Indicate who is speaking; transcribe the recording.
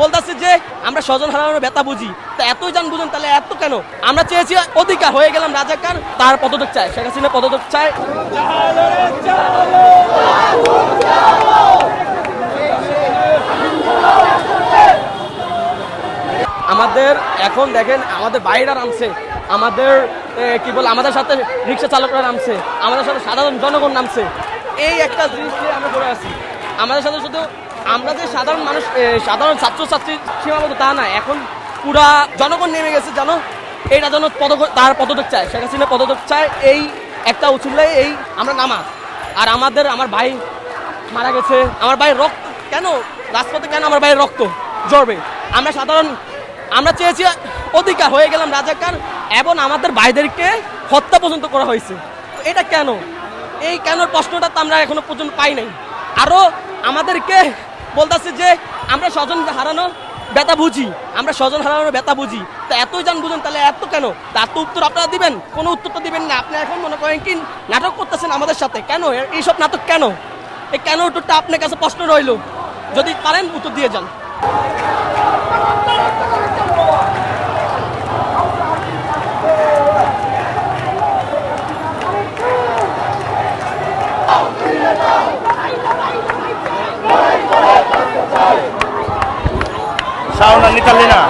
Speaker 1: বলতেছে যে, আমরা স্বজন হারানোর ব্যথা বুঝি। তা এতই জান বুঝুন, তাহলে এত কেন? আমরা চেয়েছি অধিকার, হয়ে গেলাম রাজা রাজাকার, তার পদত্যাগ চায়, শেখ হাসিনা পদত্যাগ চাই আমাদের এখন দেখেন, আমাদের বাইরা নামছে, আমাদের কি বলে, আমাদের সাথে রিক্সা চালকরা নামছে, আমাদের সাথে সাধারণ জনগণ নামছে। এই একটা জিনিস নিয়ে আমরা করে আছি। আমাদের সাথে শুধু আমরা যে সাধারণ মানুষ সাধারণ ছাত্রছাত্রী সীমাবদ্ধ তা না। এখন পুরা জনগণ নেমে গেছে জানো এইটা যেন পদ তার পদত্যাগ চায়। শেখ হাসিনা পদত্যাগ চায়। এই একটা উচিল্লাই এই আমরা নামা আর আমাদের, আমার ভাই মারা গেছে। আমার ভাইয়ের রক্ত কেন? রাজপথে কেন আমার ভাইয়ের রক্ত জ্বরবে আমরা সাধারণ আমরা চেয়েছি অধিকার। হয়ে গেলাম রাজাকার এবং আমাদের ভাইদেরকে হত্যা পর্যন্ত করা হয়েছে। এটা কেন? এই কেন প্রশ্নটা তো আমরা এখনও পর্যন্ত পাই নাই। আরও আমাদেরকে বলতেছে যে, আমরা স্বজন হারানো ব্যথা বুঝি, আমরা স্বজন হারানোর ব্যথা বুঝি। তা এতই জান বুঝুন, তাহলে এত কেন? তার তো উত্তর আপনারা দিবেন? কোনো উত্তর তো দিবেন না। আপনি এখন মনে করেন কি নাটক করতেছেন আমাদের সাথে। কেন? এইসব নাটক কেন? এই কেন উত্তরটা আপনার কাছে প্রশ্ন রইল? যদি পারেন উত্তর দিয়ে যান।
Speaker 2: শাওনা নিতালি না।